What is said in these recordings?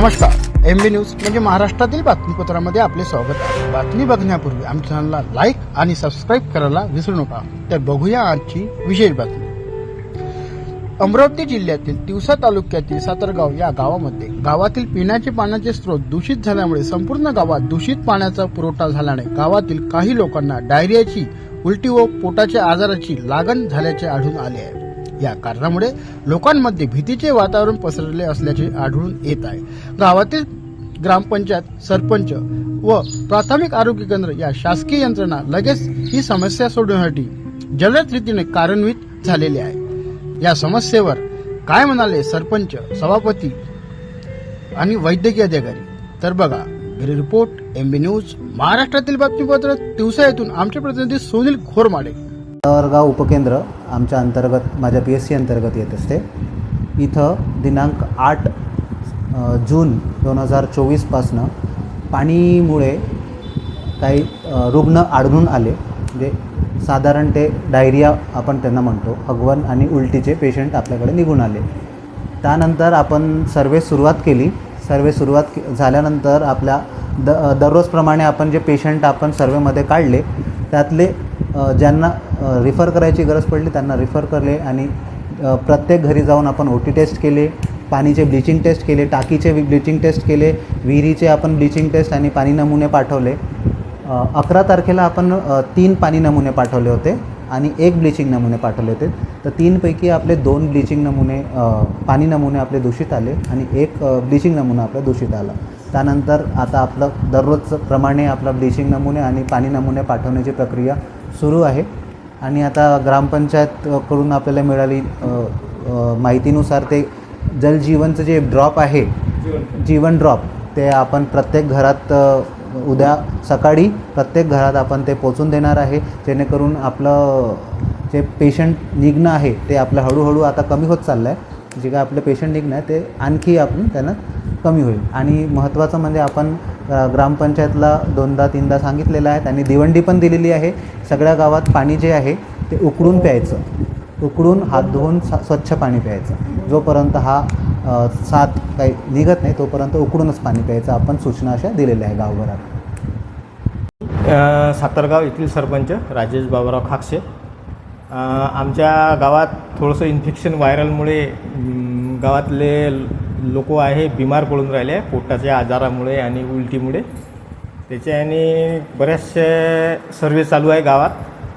नमस्कार. M B news म्हणजे महाराष्ट्रातील बातमीपत्रामध्ये आपले स्वागत आहे. बातमी बघण्यापूर्वी आमच्या चॅनलला लाईक आणि सबस्क्राईब करायला विसरू नका. तर बघूया आजची विशेष बातमी. अमरावती जिल्ह्यातील तिवसा तालुक्यातील सातरगाव या गावामध्ये गावातील पिण्याचे पाण्याचे स्रोत दूषित झाल्यामुळे संपूर्ण गावात दूषित पाण्याचा पुरवठा झाल्याने गावातील काही लोकांना डायरियाची उलटी व पोटाच्या आजाराची लागण झाल्याचे आढळून आले आहे. या कारणामुळे लोकांमध्ये भीतीचे वातावरण पसरले असल्याचे आढळून येत आहे. गावातील ग्रामपंचायत सरपंच व प्राथमिक आरोग्य केंद्र या शासकीय यंत्रणा लगेच ही समस्या सोडवण्यासाठी जलद रीतीने कार्यान्वित झालेले आहे. या समस्येवर काय म्हणाले सरपंच सभापती आणि वैद्यकीय अधिकारी? तर बघा bureau report M B news महाराष्ट्रातील बातमीपत्र दिवसा येथून आमचे प्रतिनिधी सुनील खोरमाडे. गाव उपकेंद्र आमच्या अंतर्गत माझ्या पी एस सी अंतर्गत येत असते. इथं दिनांक आठ जून दोन हजार चोवीसपासनं पाणीमुळे काही रुग्ण आढळून आले. म्हणजे साधारण ते डायरिया आपण त्यांना म्हणतो. हगवण आणि उलटीचे पेशंट आपल्याकडे निघून आले. त्यानंतर आपण सर्वे सुरुवात केली. सर्वे सुरुवात के- झाल्यानंतर आपल्या द दररोजप्रमाणे आपण जे पेशंट आपण सर्वेमध्ये काढले त्यातले ज्यांना रिफर करायची गरज पडली त्यांना रिफर करले आणि प्रत्येक घरी जाऊन आपण ओ टी टेस्ट केले पाणीचे ब्लिचिंग टेस्ट केले टाकीचे ब्लिचिंग टेस्ट केले विहिरीचे आपण ब्लिचिंग टेस्ट आणि पाणी नमुने पाठवले. अकरा तारखेला आपण तीन पाणी नमुने पाठवले होते आणि एक ब्लिचिंग नमुने पाठवले होते. तर तीनपैकी आपले दोन ब्लिचिंग नमुने पाणी नमुने आपले दूषित आले आणि एक ब्लिचिंग नमुना आपला दूषित आला. त्यानंतर आता आपलं दररोज प्रमाणे आपला ब्लिचिंग नमुने आणि पाणी नमुने पाठवण्याची प्रक्रिया सुरू आहे. आणि आता ग्रामपंचायतकडून आपल्याला मिळाली माहितीनुसार ते जलजीवनचं जे ड्रॉप आहे जीवन ड्रॉप ते आपण प्रत्येक घरात उद्या सकाळी प्रत्येक घरात आपण ते पोचून देणार आहे. जेणेकरून आपलं जे पेशंट निघणं आहे ते आपलं हळूहळू आता कमी होत चाललं आहे जे काय आपलं पेशंट निघणं आहे ते आणखी आपण त्यांना कमी होईल. आणि महत्त्वाचं म्हणजे आपण ग्रामपंचायतला दोनदा तीनदा सांगितलेलं आहे. त्यांनी दिवंडी पण दिलेली आहे. सगळ्या गावात पाणी जे आहे ते उकडून प्यायचं. उकडून हात धुवून सा- स्वच्छ पाणी प्यायचं. जोपर्यंत हा साथ काही निघत नाही तोपर्यंत उकडूनच पाणी प्यायचं. आपण सूचना अशा दिलेल्या आहे गावभरात. सातारगाव येथील सरपंच राजेश बाबाराव खाकसे. आमच्या गावात थोडंसं इन्फेक्शन व्हायरलमुळे गावातले लोक आहे बिमार पडून राहिले आहे पोटाच्या आजारामुळे आणि उलटीमुळे. त्याच्याने बऱ्याचशा सर्वे चालू आहे गावात.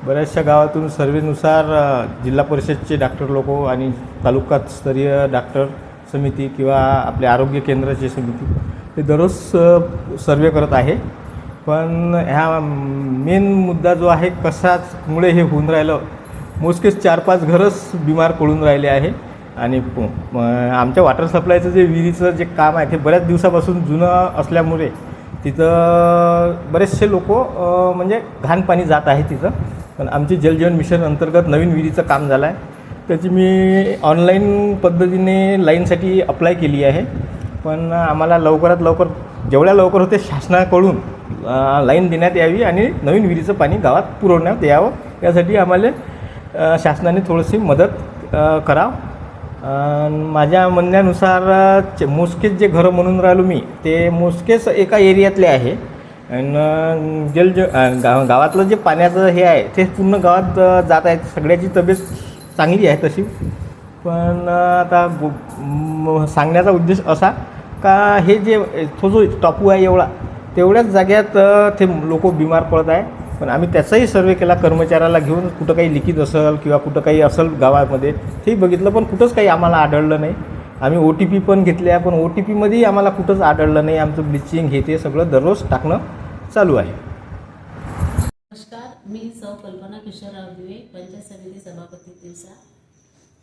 बऱ्याचशा गावातून सर्वेनुसार जिल्हा परिषदचे डॉक्टर लोक आणि तालुकास्तरीय डॉक्टर समिती किंवा आपले आरोग्य केंद्राची समिती ते दररोज सर्वे करत आहे. पण ह्या मेन मुद्दा जो आहे कशाचमुळे हे होऊन राहिलं? मोजकेच चार पाच घरच बिमार पडून राहिले आहे. आणि आमच्या वॉटर सप्लायचं जे विहिरीचं जे काम आहे ते बऱ्याच दिवसापासून जुनं असल्यामुळे तिथं बरेचसे लोक म्हणजे घाण पाणी जात आहे तिथं. पण आमची जलजीवन मिशन अंतर्गत नवीन विहिरीचं काम झालं आहे त्याची मी ऑनलाईन पद्धतीने लाईनसाठी अप्लाय केली आहे. पण आम्हाला लवकरात लवकर जेवढ्या लवकर होते शासनाकडून लाईन देण्यात यावी आणि नवीन विहिरीचं पाणी गावात पुरवण्यात यावं. यासाठी आम्हाला शासनाने थोडीशी मदत करावं. माझ्या म्हणण्यानुसार चे- मोजकेच जे घरं म्हणून राहिलो मी ते मोजकेच एका एरियातले आहे. आणि जल गाव गावातलं जे पाण्याचं हे आहे ते पूर्ण गावात जात आहे सगळ्याची तब्येत चांगली आहे तशी. पण आता सांगण्याचा उद्देश असा का हे जे तो जो टापू आहे एवढा तेवढ्याच जाग्यात ते लोक बिमार पडत आहे पण आम्ही त्याचाही सर्वे केला कर्मचाऱ्याला घेऊन कुठं काही लिखित असेल किंवा कुठं काही असेल गावामध्ये तेही बघितलं पण कुठंच काही आम्हाला आढळलं नाही. आम्ही ओ टी पी पण घेतल्या पण ओ टी पीमध्येही आम्हाला कुठंच आढळलं नाही. आमचं ब्लिचिंग हे ते सगळं दररोज टाकणं चालू आहे. नमस्कार मी सौ कल्पना किशोरराव दिवे पंचायत समिती सभापती दिवसा.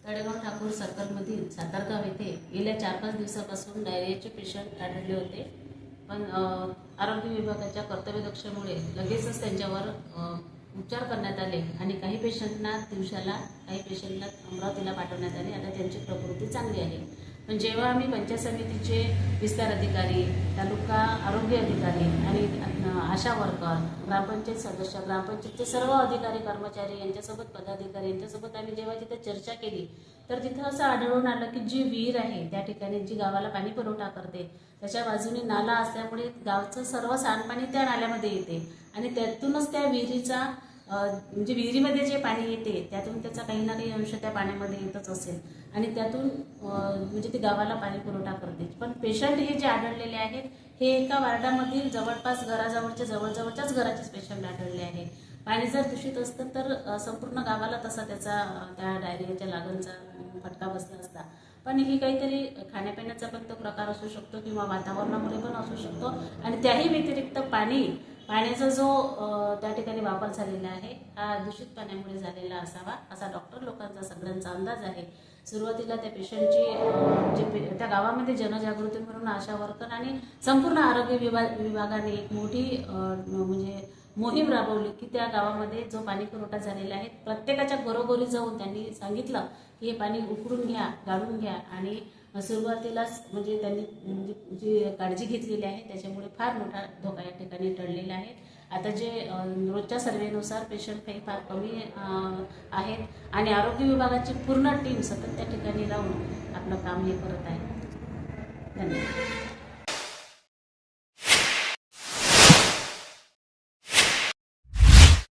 तळेगाव ठाकूर सर्कलमधील सातारगाव येथे गेल्या चार पाच दिवसापासून डायरियाचे पेशंट आढळले होते. पण आरोग्य विभागाच्या कर्तव्यदक्षेमुळे लगेचच त्यांच्यावर उपचार करण्यात आले आणि काही पेशंटना दिवसाला काही पेशंटला अमरावतीला पाठवण्यात आले. आता त्यांची प्रकृती चांगली आहे. पण जेव्हा आम्ही पंचायत समितीचे विस्तार अधिकारी तालुका आरोग्य अधिकारी आणि आशा वर्कर ग्रामपंचायत सदस्य ग्रामपंचायतचे सर्व अधिकारी कर्मचारी यांच्यासोबत पदाधिकारी यांच्यासोबत आम्ही जेव्हा तिथे चर्चा केली तर तिथं असं आढळून आलं की जी विहीर आहे त्या ठिकाणी जी गावाला पाणी पुरवठा करते त्याच्या बाजूने नाला असल्यामुळे गावचं सर्व सांडपाणी त्या नाल्यामध्ये येते आणि त्यातूनच त्या विहिरीचा म्हणजे विहिरीमध्ये जे पाणी येते त्यातून त्याचा काही ना काही अंश त्या पाण्यामध्ये येतच असेल. आणि त्यातून म्हणजे ते गावाला पाणी पुरवठा करते. पण पेशंट हे जे आढळलेले आहेत हे एका वार्डामधील जवळपास घराजवळच्या जवळजवळच्याच घराचेच पेशंट आढळले आहे पाणी जर दूषित असतं तर संपूर्ण गावाला तसा त्याचा त्या डायरियाच्या लागणचा फटका बसला असता. पण ही काहीतरी खाण्यापिण्याचा पण तो प्रकार असू शकतो किंवा वातावरणामुळे पण असू शकतो. आणि त्याही व्यतिरिक्त पाणी पाण्याचा जो त्या ठिकाणी वापर झालेला आहे हा दूषित पाण्यामुळे झालेला असावा असा डॉक्टर लोकांचा सगळ्यांचा अंदाज आहे. सुरुवातीला त्या पेशंटची जे त्या गावामध्ये जनजागृती म्हणून आशा वर्कर आणि संपूर्ण आरोग्य विभाग विभागाने एक मोठी म्हणजे मोहीम राबवली की त्या गावामध्ये जो पाणी पुरवठा झालेला आहे प्रत्येकाच्या घरोघरी जाऊन त्यांनी सांगितलं की हे पाणी उकळून घ्या गाळून घ्या आणि सुरुवातीलाच म्हणजे त्यांनी म्हणजे जी काळजी घेतलेली आहे त्याच्यामुळे फार मोठा धोका या ठिकाणी टळलेला आहे. आता जे रोजच्या सर्वेनुसार पेशंट काही फार कमी आहेत आणि आरोग्य विभागाची पूर्ण टीम सतत त्या ठिकाणी राहून आपलं काम हे करत आहे. धन्यवाद.